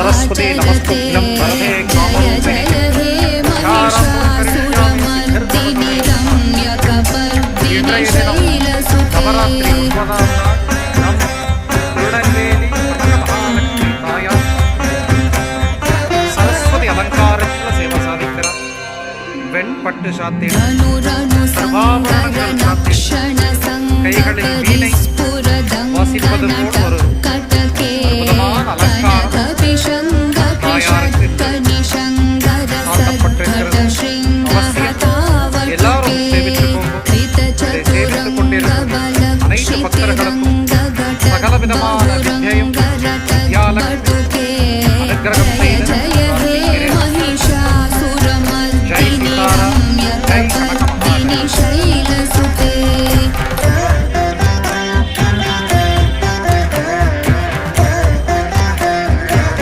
सरस्वती नमस्तुभ्यं वरदे இன்றைய தினம் நவராத்திரி ஒன்பதாம் நாள் நம் திருநெல்வேலி மகாலட்சுமி தாயார் சரஸ்வதி அலங்காரத்தில் சேவை சாதிக்கிறார் வெண்பட்டு சாத்திரம் கைகளில் வீணை வாசிப்பது போல் ಭಕ್ತರ ಸಕಲ ವಿಧವಾದ